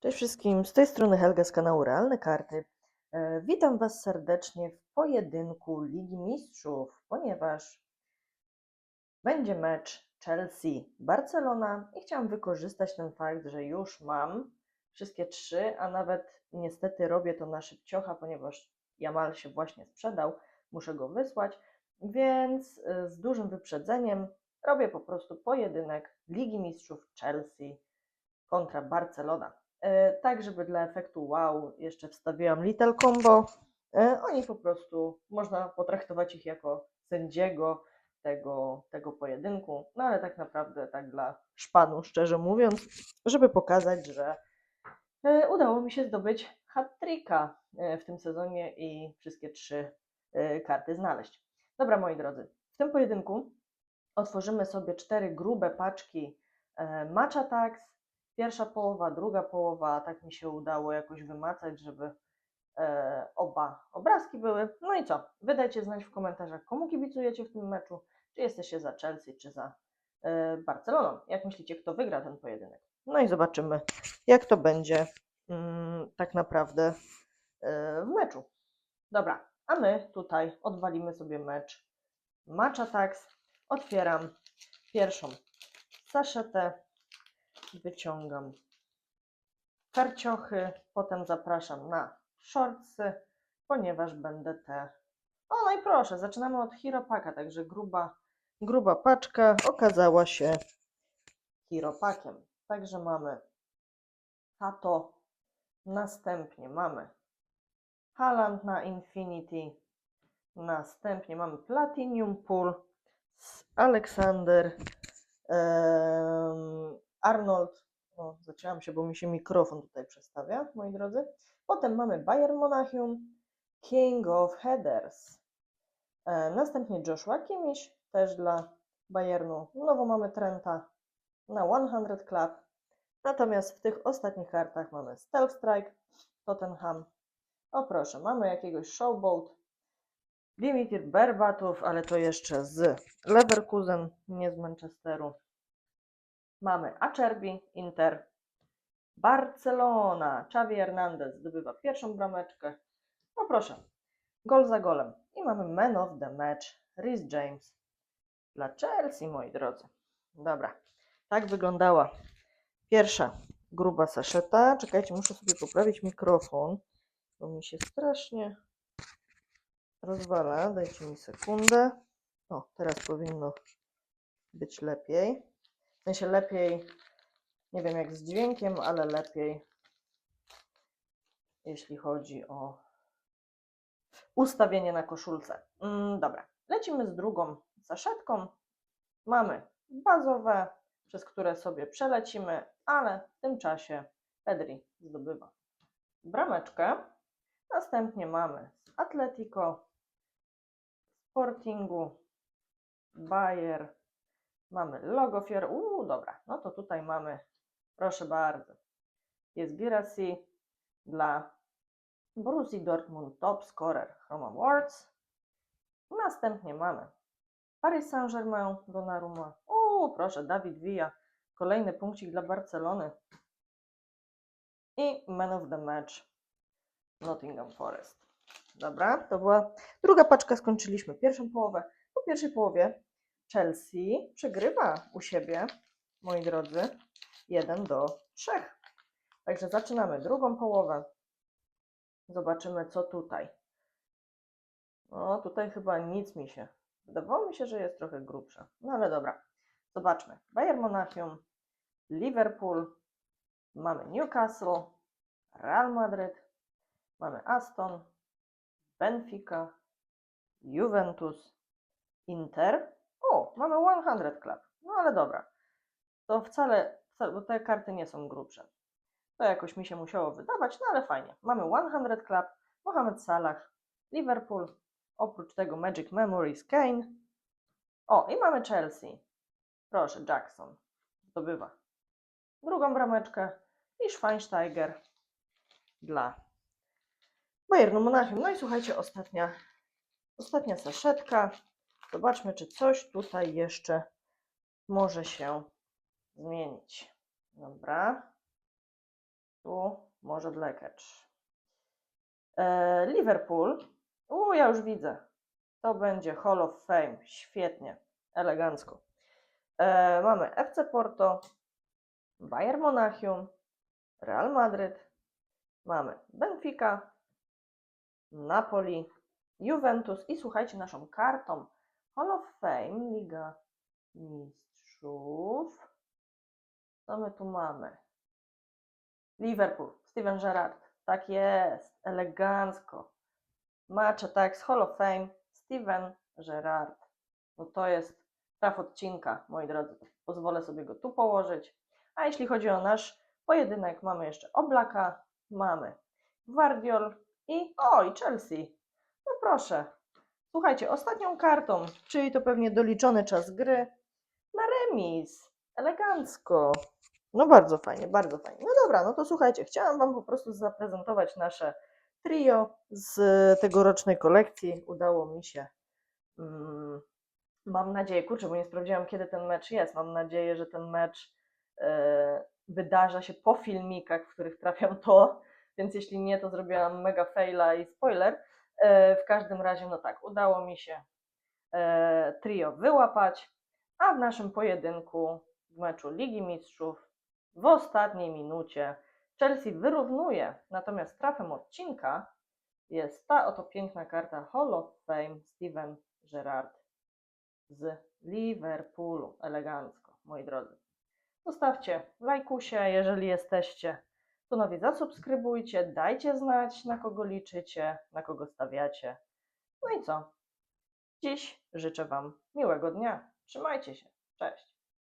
Cześć wszystkim, z tej strony Helga z kanału Realne Karty. E, Witam Was serdecznie w pojedynku Ligi Mistrzów, ponieważ będzie mecz Chelsea-Barcelona i chciałam wykorzystać ten fakt, że już mam wszystkie trzy, a nawet niestety robię to na szybciocha, ponieważ Jamal się właśnie sprzedał, muszę go wysłać, więc e, z dużym wyprzedzeniem robię po prostu pojedynek Ligi Mistrzów Chelsea kontra Barcelona. E, Tak, żeby dla efektu wow, jeszcze wstawiłam Little Combo. E, Oni po prostu, można potraktować ich jako sędziego tego, tego pojedynku, no ale tak naprawdę tak dla szpanu, szczerze mówiąc, żeby pokazać, że e, udało mi się zdobyć hat-tricka w tym sezonie i wszystkie trzy karty znaleźć. Dobra, moi drodzy, w tym pojedynku otworzymy sobie cztery grube paczki e, Match Attacks, pierwsza połowa, druga połowa, tak mi się udało jakoś wymacać, żeby e, oba obrazki były. No i co? Wydajcie znać w komentarzach, komu kibicujecie w tym meczu, czy jesteście za Chelsea, czy za e, Barceloną. Jak myślicie, kto wygra ten pojedynek? No i zobaczymy, jak to będzie mm, tak naprawdę e, w meczu. Dobra, a my tutaj odwalimy sobie mecz Match Attacks. Otwieram pierwszą saszetę wyciągam karciochy, potem zapraszam na shortsy, ponieważ będę te... O, no i proszę, zaczynamy od Hiropaka, także gruba, gruba paczka okazała się Hiropakiem. Także mamy Tato, następnie mamy Haland na Infinity, następnie mamy Platinum Pool, Aleksander, em, Arnold, o, zacięłam się, bo mi się mikrofon tutaj przestawia, moi drodzy. Potem mamy Bayern Monachium, King of Headers. E, następnie Joshua Kimmich, też dla Bayernu. Znowu mamy Trenta na 100 Club. Natomiast w tych ostatnich kartach mamy Stealth Strike, Tottenham. O proszę, mamy jakiegoś Showboat, Dimitri Berbatów, ale to jeszcze z Leverkusen, nie z Manchesteru. Mamy Acerbi, Inter, Barcelona. Xavi Hernandez zdobywa pierwszą brameczkę. No proszę, gol za golem. I mamy man of the match, Rhys James dla Chelsea, moi drodzy. Dobra, tak wyglądała pierwsza gruba saszeta. Czekajcie, muszę sobie poprawić mikrofon, bo mi się strasznie rozwala. Dajcie mi sekundę. O, teraz powinno być lepiej. Sensie lepiej, nie wiem jak z dźwiękiem, ale lepiej, jeśli chodzi o ustawienie na koszulce. Mm, dobra, lecimy z drugą saszetką. Mamy bazowe, przez które sobie przelecimy, ale w tym czasie Pedri zdobywa brameczkę. Następnie mamy z Atletico, Sportingu, Bayer, mamy logo Fior. Uuu, dobra, no to tutaj mamy, proszę bardzo, jest Girassi dla Borussii Dortmund Top Scorer Chrome Awards. Następnie mamy Paris Saint-Germain Donnarumma. Uuu, proszę, Dawid Villa, kolejny punkcik dla Barcelony. I Man of the Match Nottingham Forest. Dobra, to była druga paczka, skończyliśmy pierwszą połowę. Po pierwszej połowie Chelsea przegrywa u siebie, moi drodzy, 1 do 3. Także zaczynamy drugą połowę. Zobaczymy, co tutaj. No, tutaj chyba nic mi się. Wydawało mi się, że jest trochę grubsza. No ale dobra. Zobaczmy. Bayern Monachium, Liverpool, mamy Newcastle, Real Madrid, mamy Aston, Benfica, Juventus, Inter. Mamy 100 Club. No ale dobra. To wcale, wcale, bo te karty nie są grubsze. To jakoś mi się musiało wydawać, no ale fajnie. Mamy 100 Club, Mohamed Salah, Liverpool, oprócz tego Magic Memories, Kane. O, i mamy Chelsea. Proszę, Jackson zdobywa drugą brameczkę i Schweinsteiger dla Bayernu Monachium. No i słuchajcie, ostatnia, ostatnia saszetka. Zobaczmy, czy coś tutaj jeszcze może się zmienić. Dobra. Tu może Dlekecz. E, Liverpool. U, ja już widzę. To będzie Hall of Fame. Świetnie, elegancko. E, mamy FC Porto, Bayern Monachium, Real Madryt, mamy Benfica, Napoli, Juventus i słuchajcie, naszą kartą Hall of Fame, Liga Mistrzów. Co my tu mamy? Liverpool, Steven Gerrard. Tak jest, elegancko. Macze tak z Hall of Fame, Steven Gerrard. No to jest traf odcinka, moi drodzy. Pozwolę sobie go tu położyć. A jeśli chodzi o nasz pojedynek, mamy jeszcze Oblaka, mamy Guardiol i o, i Chelsea. No proszę. Słuchajcie, ostatnią kartą, czyli to pewnie doliczony czas gry, na remis. Elegancko. No bardzo fajnie, bardzo fajnie. No dobra, no to słuchajcie, chciałam Wam po prostu zaprezentować nasze trio z tegorocznej kolekcji. Udało mi się. Mm, mam nadzieję, kurczę, bo nie sprawdziłam, kiedy ten mecz jest. Mam nadzieję, że ten mecz e, wydarza się po filmikach, w których trafiam to, więc jeśli nie, to zrobiłam mega faila i spoiler. E, w każdym razie, no tak, udało mi się e, trio wyłapać, a w naszym pojedynku w meczu Ligi Mistrzów w ostatniej minucie Chelsea wyrównuje, natomiast trafem odcinka jest ta oto piękna karta Hall of Fame Steven Gerrard z Liverpoolu. Elegancko, moi drodzy. Zostawcie lajkusie, jeżeli jesteście. Tu nowi zasubskrybujcie, dajcie znać, na kogo liczycie, na kogo stawiacie. No i co? Dziś życzę Wam miłego dnia. Trzymajcie się. Cześć.